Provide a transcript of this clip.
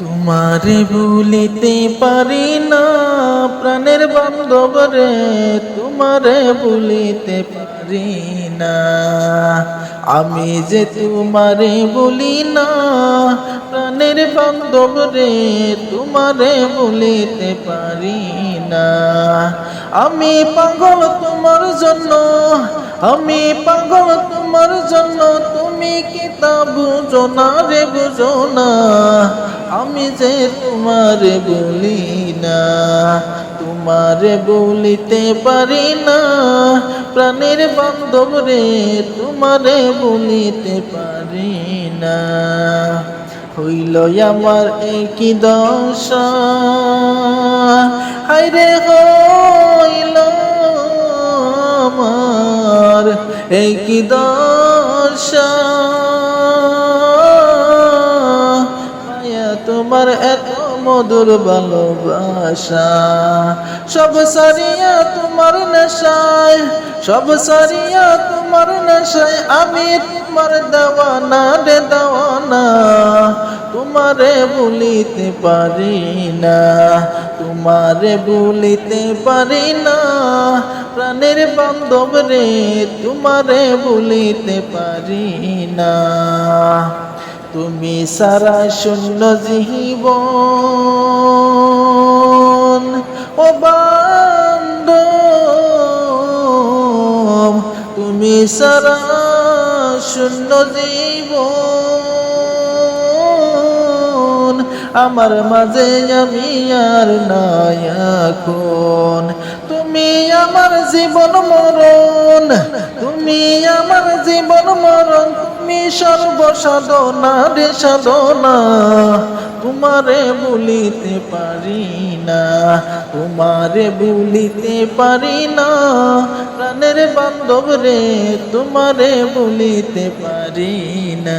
তোমারে ভুলিতে পারি না, প্রাণের বান্ধব রে, তোমারে ভুলিতে পারি না। আমি যে তোমারে বলি না, প্রাণের বান্ধব রে, তোমারে বলিতে পারি না। আমি পাগল তোমার জন্য, আমি পাগল তোমার জন্য তা বুঝো না রে বুঝো না আমি যে তোমারে বলি না তোমারে বলিতে পারি না প্রাণের বান্ধব রে, তোমারে বলিতে পারি না হইল আমার একই দশা হাইরে হইল আমার একই দশা। মায়া তোমার এত মধুর ভালোবাসা। সব সারিয়া তোমার নেশায়, সব সারিয়া তোমার নেশায় আমি তোমার দেওয়ানা রে দেওয়ানা। তোমারে বলিতে পারি না, তোমারে বলিতে পারি না। প্রাণের বান্ধব রে, তোমারে বলিতে পারি না। তুমি সারা শূন্য জীবন, ও বান্ধব, তুমি সারা শূন্য জীবন। আমার মাঝে আমি আর নাই এখন। তুমি আমার জীবন মরণ, তুমি আমার জীবন মরণ, তুমি সর্বসাধনা রে সাধনা। তোমারে বলিতে পারি না, তোমারে বলিতে পারি না। প্রাণের বান্ধব রে, তোমারে বলিতে পারি না।